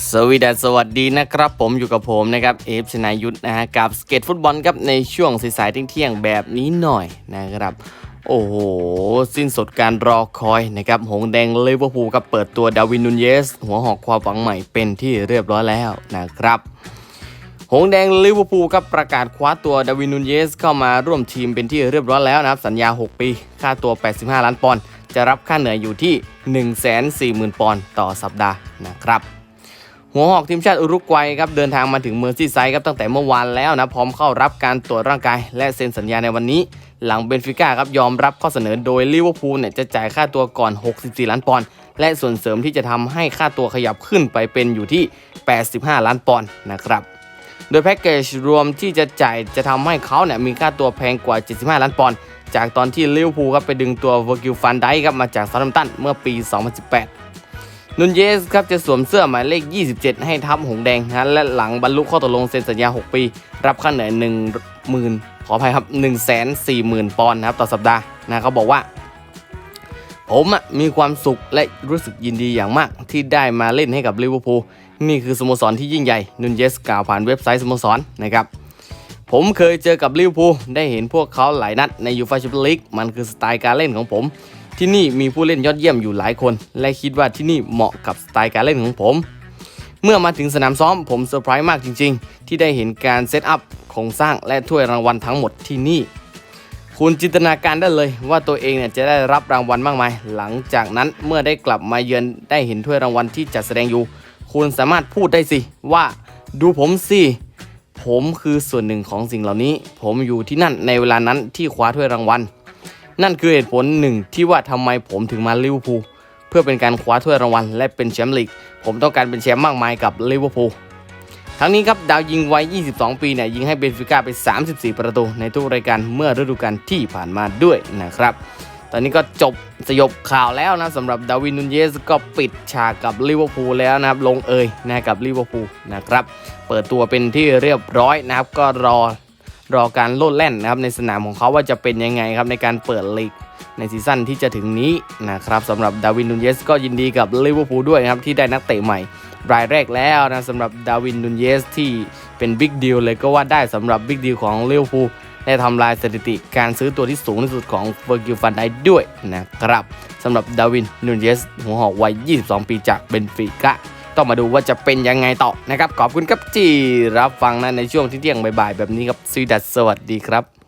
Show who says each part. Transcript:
Speaker 1: สวีดัสสวัสดีนะครับ ผมอยู่กับผมนะครับเอฟชนายุทธนะฮะกับสเก็ตฟุตบอลครับในช่วงสายๆเที่ยงๆแบบนี้หน่อยนะครับ โอ้โห สิ้นสุดการรอคอยนะครับ หงแดงลิเวอร์พูลครับเปิดตัวดาวินนูนเยส หัวหอกความหวังใหม่เป็นที่เรียบร้อยแล้วนะครับ หงแดงลิเวอร์พูลครับประกาศคว้าตัวดาวินนูนเยส เข้ามาร่วมทีมเป็นที่เรียบร้อยแล้วนะครับ สัญญา 6 ปี ค่าตัว 85 ล้านปอนด์จะรับค่าเหนื่อยอยู่ที่ 140,000 ปอนด์ต่อสัปดาห์นะครับ หัวหอกทีมชาติอุรุกวัยครับเดินทางมาถึงเมอร์ซีไซด์ครับตั้งแต่เมื่อวานแล้วนะพร้อมเข้ารับการตรวจร่างกาย และเซ็นสัญญาในวันนี้ หลังเบนฟิก้าครับยอมรับข้อเสนอโดยลิเวอร์พูลเนี่ยจะจ่ายค่าตัวก่อน 64 ล้านปอนด์และส่วนเสริมที่จะทำให้ค่าตัวขยับขึ้นไปเป็นอยู่ที่ 85 ล้านปอนด์นะครับโดยแพ็กเกจรวมที่จะจ่ายจะทำให้เขาเนี่ยมีค่าตัวแพงกว่า 75 ล้านปอนด์จากตอนที่ลิเวอร์พูลครับไปดึงตัวเวอร์กิลฟันไดครับมาจากซาร์ตัมตันเมื่อปี 2018 นุนเยสครับจะสวมเสื้อหมายเลข 27 ให้ทัพหงแดงนะและหลังบรรลุข้อตกลงเซ็นสัญญา 6 ปี รับค่าเหนื่อย10,000 ขออภัยครับ 140,000 ปอนด์นะครับต่อสัปดาห์นะเขาบอกว่า ผมมีความสุขและรู้สึกยินดีอย่างมาก ที่ได้มาเล่นให้กับลิเวอร์พูลนี่คือสโมสรที่ยิ่งใหญ่ นุนเยสกล่าวผ่านเว็บไซต์สโมสรนะครับผมเคยเจอกับลิเวอร์พูลได้เห็นพวกเขาหลายนัดในยูฟาแชมเปี้ยนลีกมันคือสไตล์การเล่นของผม ที่นี่มีผู้เล่นยอดเยี่ยมอยู่หลายคน และคิดว่าที่นี่เหมาะกับสไตล์การเล่นของผม เมื่อมาถึงสนามซ้อมผมเซอร์ไพรส์มากจริง ๆ ที่ได้เห็นการเซตอัพโครงสร้างและถ้วยรางวัลทั้งหมดที่นี่ คุณจินตนาการได้เลยว่าตัวเองเนี่ยจะได้รับรางวัลมากมาย หลังจากนั้นเมื่อได้กลับมาเยือนได้เห็นถ้วยรางวัลที่จัดแสดงอยู่ คุณสามารถพูดได้สิว่าดูผมสิผมคือส่วนหนึ่งของสิ่งเหล่านี้ ผมอยู่ที่นั่นในเวลานั้นที่คว้าถ้วยรางวัล นั่นคือเหตุผลหนึ่งที่ว่าทำไมผมถึงมาลิเวอร์พูลเพื่อเป็นการคว้าถ้วยรางวัลและเป็นแชมป์ลีกผมต้องการเป็นแชมป์มากมายกับลิเวอร์พูลทั้งนี้ครับดาวยิงวัย 22 ปีเนี่ยยิงให้เบนฟิก้าไป 34 ประตูในทุกรายการเมื่อฤดูกาลที่ผ่านมาด้วยนะครับ ตอนนี้ก็จบสยบข่าวแล้วนะสำหรับดาวินนุนเยสก็ปิดฉากกับลิเวอร์พูลแล้วนะครับลงเอยนะกับลิเวอร์พูลนะครับ เปิดตัวเป็นที่เรียบร้อยนะครับก็รอ รอการโลดแล่นนะครับในสนามของเขาว่าจะเป็นยังไงครับในการเปิดลีกในซีซั่นที่จะถึงนี้นะครับสำหรับดาวินนุนเยสก็ยินดีกับลิเวอร์พูลด้วยนะครับที่ได้นักเตะใหม่ รายแรกแล้วนะสำหรับดาวินนุนเยสที่เป็นบิ๊กดีลเลยก็ว่าได้สำหรับบิ๊กดีลของลิเวอร์พูลได้ทำลายสถิติการซื้อตัวที่สูงที่สุดของเวอร์กิลฟันไดด้วยนะครับสำหรับดาวินนุนเยสหัวหอกวัย 22 ปีจากเบนฟิก้า ต้องมาดูว่าจะเป็นยังไงต่อนะครับ ขอบคุณครับที่รับฟังนะในช่วงที่เที่ยงบ่ายๆแบบนี้ครับสวีดัสสวัสดีครับ